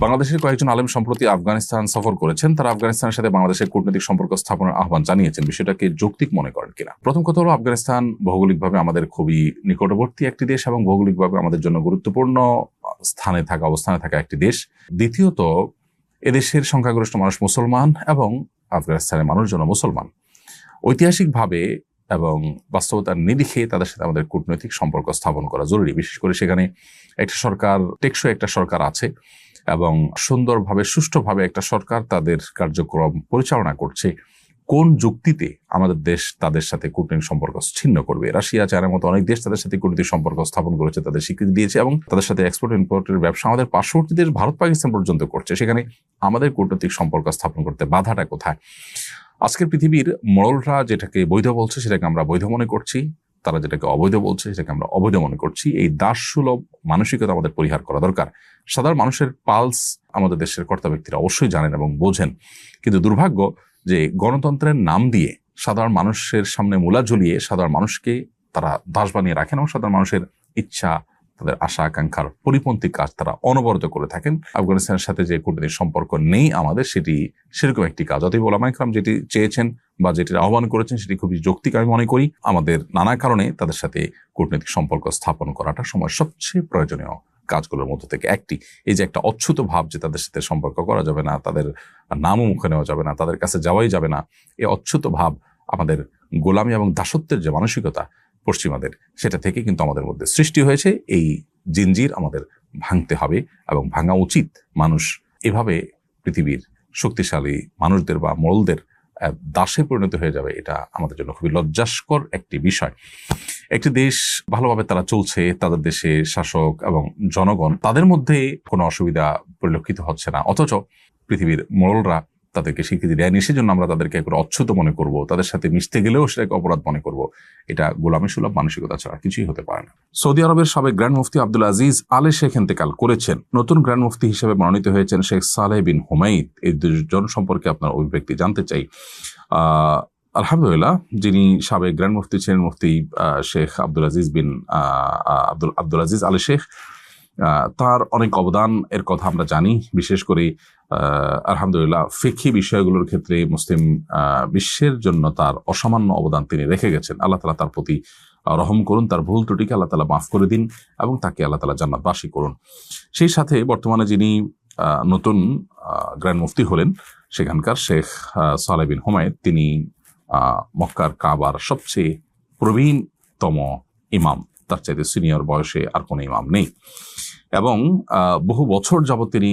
বাংলাদেশের কয়েকজন আলেম সম্প্রতি আফগানিস্তান সফর করেছেন। তারা আফগানিস্তানের সাথে বাংলাদেশের কূটনৈতিক সম্পর্ক স্থাপনের আহ্বান জানিয়েছেন। বিষয়টাকে যৌক্তিক মনে করেন কিনা? প্রথম কথা হলো, আফগানিস্তান ভৌগোলিকভাবে আমাদের খুবই নিকটবর্তী একটি দেশ এবং ভৌগোলিকভাবে আমাদের জন্য গুরুত্বপূর্ণ স্থানে থাকা, অবস্থানে থাকা একটি দেশ। দ্বিতীয়ত, এদেশের সংখ্যাগরিষ্ঠ মানুষ মুসলমান এবং আফগানিস্তানের মানুষজন মুসলমান। ঐতিহাসিকভাবে এবং বাস্তবতার নিরিখে তাদের সাথে আমাদের কূটনৈতিক সম্পর্ক স্থাপন করা জরুরি। বিশেষ করে সেখানে একটা সরকার, টেকসই একটা সরকার আছে। এবং সুন্দরভাবে, সুষ্ঠুভাবে একটা সরকার তাদের কার্যক্রম পরিচালনা করছে, কোন যুক্তিতে আমাদের দেশ তাদের সাথে কূটনৈতিক সম্পর্ক ছিন্ন করবে? রাশিয়া, চায়নার মতো অনেক দেশ তাদের সাথে কূটনৈতিক সম্পর্ক স্থাপন করেছে, তাদের স্বীকৃতি দিয়েছে এবং তাদের সাথে এক্সপোর্ট ইম্পোর্টের ব্যবসা আমাদের পার্শ্ববর্তী দেশ ভারত, পাকিস্তান পর্যন্ত করছে। সেখানে আমাদের কূটনৈতিক সম্পর্ক স্থাপন করতে বাধাটা কোথায়? আজকের পৃথিবীর মরলরা যেটাকে বৈধ বলছে, সেটাকে আমরা বৈধ মনে করছি, তারা যেটাকে অবৈধ বলছে, সেটাকে আমরা অবৈধ মনে করছি। এই দাসসুলভ মানসিকতা আমাদের পরিহার করা দরকার। সাধারণ মানুষের পালস আমাদের দেশের কর্তা ব্যক্তিরা অবশ্যই জানেন এবং বোঝেন। কিন্তু দুর্ভাগ্য যে গণতন্ত্রের নাম দিয়ে সাধারণ মানুষের সামনে মূলা ঝুলিয়ে সাধারণ মানুষকে তারা দাস বানিয়ে রাখেন এবং সাধারণ মানুষের ইচ্ছা, তাদের আশা, আকাঙ্ক্ষার পরিপন্থী কাজ তারা অনবরত করে থাকেন। আফগানিস্তানের সাথে যে কূটনৈতিক সম্পর্ক নেই আমাদের, সেটি সেরকম একটি কাজ। অতএব ওলামা ইকরাম যেটি চেয়েছেন বা যেটির আহ্বান করেছেন সেটি খুবই যৌক্তিক আমি মনে করি। আমাদের নানা কারণে তাদের সাথে কূটনৈতিক সম্পর্ক স্থাপন করাটা সময় সবচেয়ে প্রয়োজনীয় কাজগুলোর মধ্যে থেকে একটি। এই যে একটা অচ্ছুত ভাব যে তাদের সাথে সম্পর্ক করা যাবে না তাদের নামও মুখে নেওয়া যাবে না তাদের কাছে যাওয়াই যাবে না এই অচ্ছুত ভাব আমাদের গোলামি এবং দাসত্বের যে মানসিকতা পশ্চিমাদের সেটা থেকে কিন্তু আমাদের মধ্যে সৃষ্টি হয়েছে। এই জিনজির আমাদের ভাঙতে হবে এবং ভাঙা উচিত। মানুষ এভাবে পৃথিবীর শক্তিশালী মানুষদের বা মোড়লদের আহ, দাসে পরিণত হয়ে যাবে, এটা আমাদের জন্য খুবই লজ্জাস্কর একটি বিষয়। একটি দেশ ভালোভাবে তারা চলছে, তাদের দেশে শাসক এবং জনগণ, তাদের মধ্যে কোনো অসুবিধা পরিলক্ষিত হচ্ছে না। অথচ পৃথিবীর মোড়লরা তাদেরকে স্বীকৃতি দেয়নি, সেজন্য আমরা তাদেরকে একবার অচ্ছুত মনে করব, তাদের সাথে মিশতে গেলেও সেটাকে অপরাধ মনে করব। এটা গোলামী সুলভ মানসিকতা ছাড়া কিছুই হতে পারে না। সৌদি আরবের সাবেক গ্র্যান্ড মুফতি আব্দুল আজিজ আলে শেখ ইন্তেকাল করেছেন। নতুন গ্র্যান্ড মুফতি হিসেবে মনোনীত হয়েছেন শেখ সালেহ বিন হুমাইদ এই দুজন সম্পর্কে আপনার অভিব্যক্তি জানতে চাই। আলহামদুলিল্লাহ, যিনি সাবেক গ্র্যান্ড মুফতি ছিলেন, মুফতি শেখ আব্দুল আজিজ বিন আব্দুল আব্দুল আজিজ আলী শেখ। তার অনেক অবদান এর কথা আমরা জানি। বিশেষ করে আলহামদুলিল্লাহ ফিকি বিষয়গুলোর ক্ষেত্রে মুসলিম বিশ্বের জন্য তার অসামান্য অবদান তিনি রেখে গেছেন। আল্লাহ তালা তার প্রতি রহম করুন, তার ভুল ত্রুটিকে আল্লাহ তালা মাফ করে দিন এবং তাকে আল্লাহ তালা জান্নাতবাসী করুন। সেই সাথে বর্তমানে যিনি নতুন গ্র্যান্ড মুফতি হলেন, সেখানকার শেখ সালেহ হুমায়দ তিনি মক্কার কাবার সবচেয়ে প্রবীণতম ইমাম। তার চাইতে সিনিয়র বয়সে আর কোনো ইমাম নেই। এবং বহু বছর যাবত তিনি